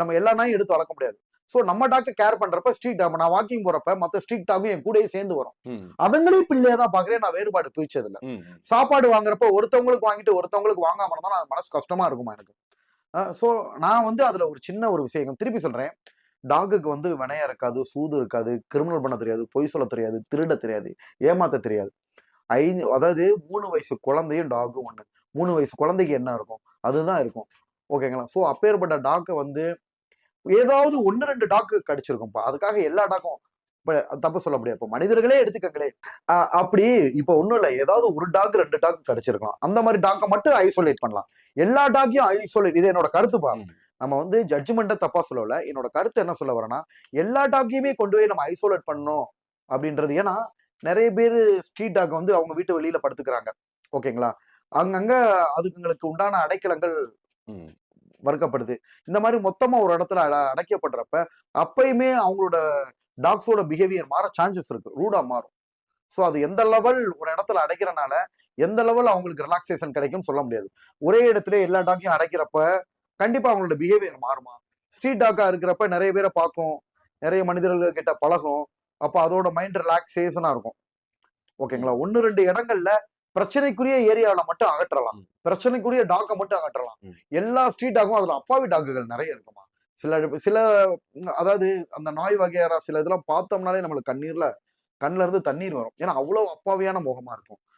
நம்ம எல்லா நாயும் எடுத்து வளர்க்க முடியாது. சோ நம்ம டாக்கை கேர் பண்றப்ப ஸ்ட்ரீட் டாக் நான் வாக்கிங் போறப்ப மத்த ஸ்ட்ரீட் டாகும் என் கூடயே சேர்ந்து வரும். அவங்களையும் பிள்ளையா தான் பாக்குறேன் நான் வேறுபாடு பிரிச்சது இல்ல சாப்பாடு வாங்குறப்ப ஒருத்தவங்களுக்கு வாங்கிட்டு ஒருத்தவங்களுக்கு வாங்காம இருந்தா அது மனசு கஷ்டமா இருக்குமா எனக்கு? ஸோ நான் வந்து அதுல ஒரு சின்ன ஒரு விஷயம் திருப்பி சொல்றேன். டாகுக்கு வந்து வினையா இருக்காது சூது இருக்காது கிரிமினல் பண்ண தெரியாது பொய் சொல்ல தெரியாது திருட தெரியாது ஏமாத்த தெரியாது. ஐந்து அதாவது மூணு வயசு குழந்தையும் டாகும் ஒண்ணு. மூணு வயசு குழந்தைக்கு என்ன இருக்கும்? அதுதான் இருக்கும். ஓகேங்களா ஸோ அப்பேற்பட்ட டாக்கை வந்து ஏதாவது ஒன்று ரெண்டு டாக்கு கடிச்சிருக்கும்ப்பா அதுக்காக எல்லா டாக்கும் தப்பு சொல்ல முடியாது. இப்போ மனிதர்களே எடுத்துக்கங்களே அப்படி இப்போ ஒண்ணும் இல்லை. ஏதாவது ஒரு டாக் ரெண்டு டாக் கிடைச்சிருக்கலாம். அந்த மாதிரி டாக்கை மட்டும் ஐசோலேட் பண்ணலாம். எல்லா டாக்கையும் ஐசோலேட் இது என்னோட கருத்துப்பா. நம்ம வந்து ஜட்ஜ்மெண்ட்டை தப்பா சொல்லல. என்னோட கருத்து என்ன சொல்ல வரேன்னா எல்லா டாக்கையுமே கொண்டு போய் நம்ம ஐசோலேட் பண்ணணும் அப்படின்றது. ஏன்னா நிறைய பேர் ஸ்ட்ரீட் டாக் வந்து அவங்க வீட்டு வெளியில படுத்துக்கிறாங்க. ஓகேங்களா? அங்கங்க அதுங்களுக்கு உண்டான அடைக்கலங்கள். வறுக்கப்படுது இந்த மாதிரி மொத்தமா ஒரு இடத்துல அட- அடைக்கப்படுறப்ப அப்பயுமே அவங்களோட டாக்ஸோட பிஹேவியர் மாற சான்சஸ் இருக்கு. ரூடா மாறும். ஸோ அது எந்த லெவல் ஒரு இடத்துல அடைக்கிறனால எந்த லெவல் அவங்களுக்கு ரிலாக்ஸேஷன் கிடைக்கும் சொல்ல முடியாது. ஒரே இடத்துல எல்லா டாக்கையும் அடைக்கிறப்ப கண்டிப்பா அவங்களோட பிஹேவியர் மாறுமா? ஸ்ட்ரீட் டாக்கா இருக்கிறப்ப நிறைய பேரை பார்க்கும். நிறைய மனிதர்கள் கிட்ட பழகும். அப்போ அதோட மைண்ட் ரிலாக்ஸேஷனா இருக்கும். ஓகேங்களா? ஒன்று ரெண்டு இடங்கள்ல பிரச்சனைக்குரிய ஏரியாவில மட்டும் அகற்றலாம். பிரச்சனைக்குரிய டாக்கை மட்டும் அகற்றலாம். எல்லா ஸ்ட்ரீட் டாக்கும் அதுல அப்பாவி டாக்குகள் நிறைய இருக்குமா? சில சில அதாவது அந்த நாய் வகையறா சில இதெல்லாம் பார்த்தோம்னாலே நம்மளுக்கு கண்ணீர்ல கண்ணுல இருந்து தண்ணீர் வரும். ஏன்னா அவ்வளவு அப்பாவியான முகமா இருக்கும்.